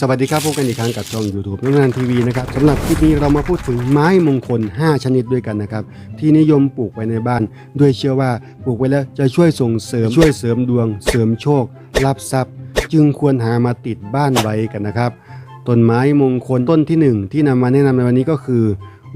สวัสดีครับพบกันอีกครั้งกับช่อง YouTube น้ำนานทีวีนะครับสำหรับคลิปนี้เรามาพูดถึงไม้มงคล 5 ชนิดด้วยกันนะครับ ที่นิยมปลูกไว้ในบ้าน ด้วยเชื่อว่าปลูกไว้แล้วจะช่วยส่งเสริมช่วยเสริมดวง เสริมโชครับทรัพย์ จึงควรหามาติดบ้านไว้กันนะครับต้นไม้มงคลต้นที่หนึ่งที่นำมาแนะนำในวันนี้ก็คือ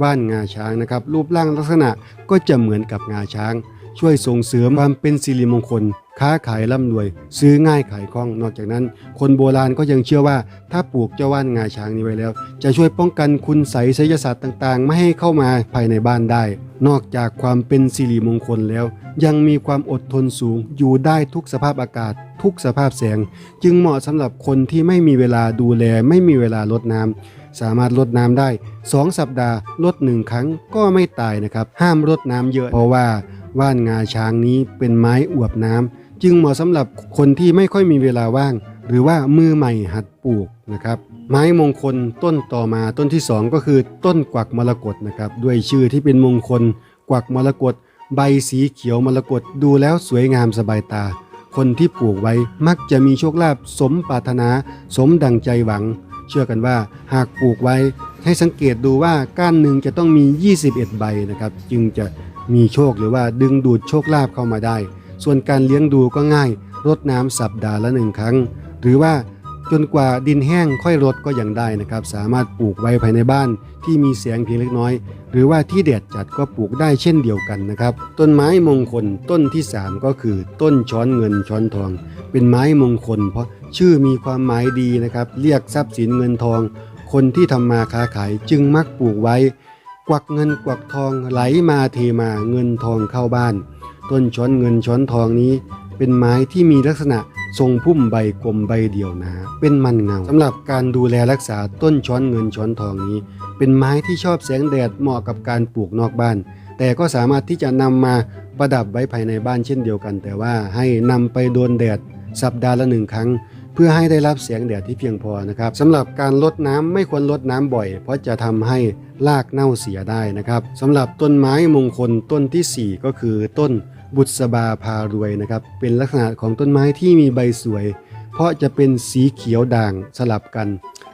ว่านงาช้างนะครับรูปร่างลักษณะก็จะเหมือนกับงาช้าง ช่วยส่งเสริมความเป็นสิริมงคล ค้าขายร่ำรวย ซื้อง่ายขายคล่อง นอกจากนั้น คนโบราณก็ยังเชื่อว่า ถ้าปลูกเจ้าว่านงาช้างนี้ไว้แล้ว จะช่วยป้องกันคุณไสยไสยศาสตร์ต่างๆ ไม่ให้เข้ามาภายในบ้านได้ นอกจากความเป็นสิริมงคลแล้ว ยังมีความอดทนสูงอยู่ได้ทุกสภาพอากาศ ทุกสภาพแสง จึงเหมาะสำหรับคนที่ไม่มีเวลาดูแล ไม่มีเวลารดน้ำสามารถลดน้ำได้ 2 สัปดาห์ลดหนึ่งครั้งก็ไม่ตายนะครับ ห้ามรดน้ำเยอะ เพราะว่า ว่านงาช้างนี้เป็นไม้อวบน้ำจึงเหมาะสำหรับคนที่ไม่ค่อยมีเวลาว่าง หรือว่ามือใหม่หัดปลูกนะครับ ไม้มงคลต้นต่อมาต้นที่ 2 ก็คือต้นกวักมรกตนะครับ ด้วยชื่อที่เป็นมงคล กวักมรกตใบสีเขียวมรกตดูแล้วสวยงามสบายตา คนที่ปลูกไว้มักจะมีโชคลาภสมปรารถนา สมดังใจหวัง เชื่อกันว่าหากปลูกไว้ให้สังเกตดูว่าก้านหนึ่งจะต้องมี 21 ใบนะครับ จึงจะ มีโชคหรือว่าดึงดูดโชคลาภเข้ามาได้ ส่วนการเลี้ยงดูก็ง่าย รดน้ำสัปดาห์ละหนึ่งครั้ง หรือว่าจนกว่าดินแห้งค่อยรดก็ยังได้นะครับ สามารถปลูกไว้ภายในบ้านที่มีแสงเพียงเล็กน้อย หรือว่าที่แดดจัดก็ปลูกได้เช่นเดียวกันนะครับ ต้นไม้มงคลต้นที่ 3 ก็คือต้นช้อนเงินช้อนทอง เป็นไม้มงคล เพราะชื่อมีความหมายดีนะครับ เรียกทรัพย์สินเงินทอง คนที่ทำมาค้าขายจึงมักปลูกไว้ กวักเงินกวักทองไหลมาเทมาเงินทองเข้าบ้าน ต้นช้อนเงินช้อนทองนี้ เป็นไม้ที่มีลักษณะทรงพุ่มใบกลมใบเดี่ยวหนาเป็นมันเงาสำหรับการดูแลรักษาต้นช้อนเงินช้อนทองนี้ เป็นไม้ที่ชอบแสงแดดเหมาะกับการปลูกนอกบ้าน แต่ก็สามารถที่จะนำมาประดับไว้ภายในบ้านเช่นเดียวกัน แต่ว่าให้นำไปโดนแดดสัปดาห์ละหนึ่งครั้ง เพื่อให้ได้รับแสงแดดที่เพียงพอนะครับสำหรับการลดน้ำไม่ควรลดน้ำบ่อย เพราะจะทำให้รากเน่าเสียได้นะครับสำหรับต้นไม้มงคลต้นทีสี่ 4 ก็คือต้นบุษบาพารวยนะครับเป็นลักษณะของต้นไม้ที่มีใบสวย เพราะจะเป็นสีเขียวด่างสลับกัน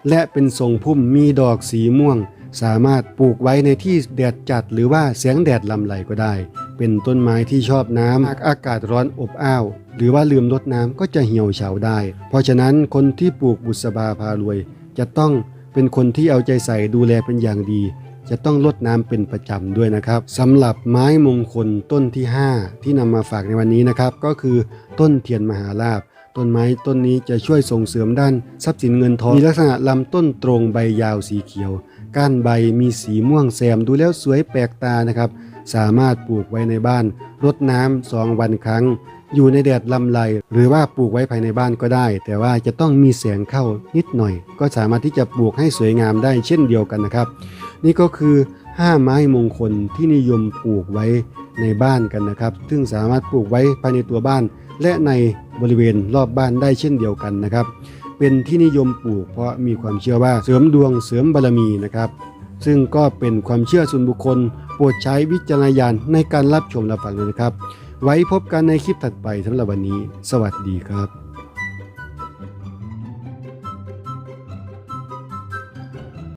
และเป็นทรงพุ่มมีดอกสีม่วง สามารถปลูกไว้ในที่แดดจัด หรือว่าแสงแดดลำไหลก็ได้ เป็นต้นไม้ที่ชอบน้ำหากอากาศร้อนอบอ้าว หรือว่าลืมรดน้ำก็จะเหี่ยวเฉาได้ เพราะฉะนั้นคนที่ปลูกบุษบาพารวย จะต้องเป็นคนที่เอาใจใส่ดูแลเป็นอย่างดี จะต้องลดน้ำเป็นประจำด้วยนะครับสำหรับไม้มงคลต้นที่ 5 ที่นำมาฝากในวันนี้นะครับ ก็คือต้นเทียนมหาลาภต้นไม้ต้นนี้จะช่วยส่งเสริมด้านทรัพย์สินเงินทองมีลักษณะลำต้นตรงใบยาวสีเขียว ก้านใบมีสีม่วงแซมดูแล้วสวยแปลกตานะครับ สามารถปลูกไว้ในบ้านรดน้ำสองวันครั้ง อยู่ในแดดลำไรหรือว่าปลูกไว้ภายในบ้านก็ได้ แต่ว่าจะต้องมีแสงเข้านิดหน่อย ก็สามารถที่จะปลูกให้สวยงามได้เช่นเดียวกันนะครับ นี่ก็คือ 5 ไม้มงคลที่นิยมปลูกไว้ในบ้านกันนะครับ ซึ่งสามารถปลูกไว้ภายในตัวบ้าน และในบริเวณรอบบ้านได้เช่นเดียวกันนะครับ เป็นที่นิยมปลูกเพราะมีความเชื่อว่าเสริมดวงเสริมบารมีนะครับซึ่งก็เป็นความเชื่อส่วนบุคคล โปรดใช้วิจารณญาณในการรับชมรับฟังนะครับ ไว้พบกันในคลิปถัดไปสำหรับวันนี้ สวัสดีครับ